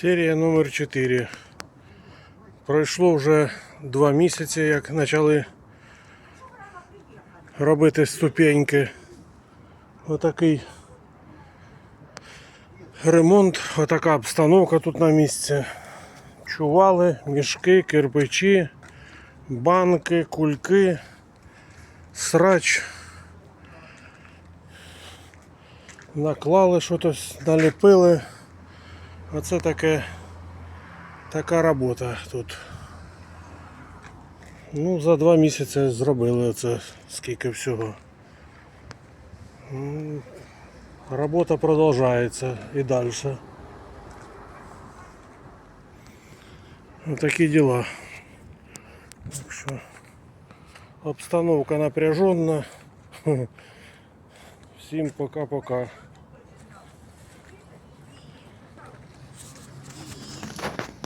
Серія номер 4. Пройшло вже два місяці, як почали робити ступеньки. Отакий ремонт, отака обстановка тут на місці. Чували, мішки, кирпичі, банки, кульки, срач. Наклали щось, наліпили. Оце таке така робота тут. Ну, за два місяці зробили оце скільки всього. М, Робота продовжується і далі. Такі діла. Так що обстановка напряженна. Всім пока-пока.